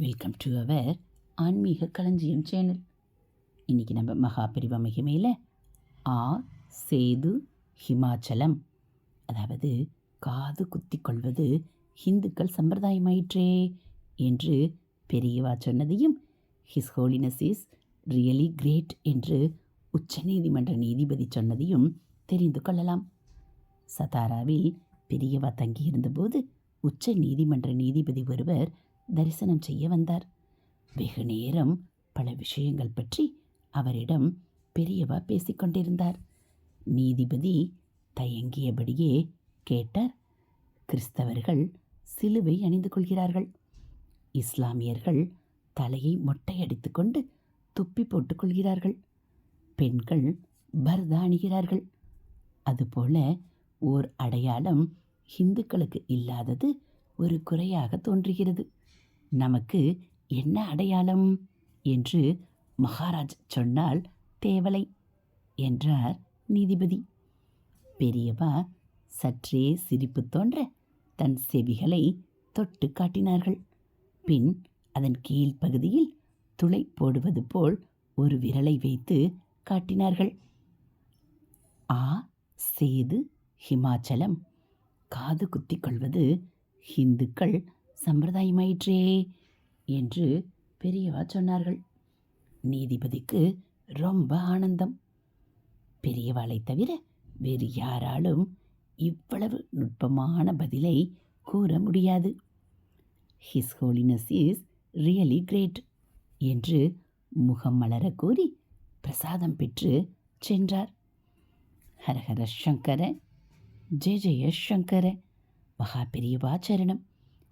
Welcome to our ஆன்மீக களஞ்சியம் channel இன்றைக்கி நம்ம மகாபிரிவ மகிமையில் ஆ சேது ஹிமாச்சலம். அதாவது காது குத்தி கொள்வது ஹிந்துக்கள் சம்பிரதாயமாயிற்றே என்று பெரியவா சொன்னதையும் his holiness is really great என்று உச்சநீதிமன்ற நீதிபதி சொன்னதையும் தெரிந்து கொள்ளலாம். சதாராவில் பெரியவா தங்கியிருந்தபோது உச்ச நீதிமன்ற நீதிபதி ஒருவர் தரிசனம் செய்ய வந்தார். வெகு நேரம் பல விஷயங்கள் பற்றி அவரிடம் பெரியவா பேசிக்கொண்டிருந்தார் நீதிபதி தயங்கியபடியே கேட்டார். கிறிஸ்தவர்கள் சிலுவை அணிந்து கொள்கிறார்கள். இஸ்லாமியர்கள் தலையை மொட்டையடித்து கொண்டு துப்பி போட்டுக்கொள்கிறார்கள் பெண்கள் பர்தா அணிகிறார்கள். அதுபோல ஓர் அடையாளம் இந்துக்களுக்கு இல்லாதது ஒரு குறையாக தோன்றுகிறது. நமக்கு என்ன அடையாளம்? என்று மகாராஜ் சொன்னால் தேவலை என்றார் நீதிபதி. பெரியவா சற்றே சிரிப்பு தோன்ற தன் செவிகளை தொட்டு காட்டினார்கள். பின் அதன் கீழ்ப்பகுதியில் துளை போடுவது போல் ஒரு விரலை வைத்து காட்டினார்கள். ஆ சேது ஹிமாச்சலம். காது குத்திக் கொள்வது ஹிந்துக்கள் சம்பிரதாயமாயிற்றே என்று பெரியவா சொன்னார்கள். நீதிபதிக்கு ரொம்ப ஆனந்தம். பெரியவாளை தவிர வேறு யாராலும் இவ்வளவு நுட்பமான பதிலை கூற முடியாது. His holiness is really great என்று முகம் மலர கூறி பிரசாதம் பெற்று சென்றார். ஹரஹர சங்கர ஜெய ஜெய சங்கர மகா பெரியவா சரணம்.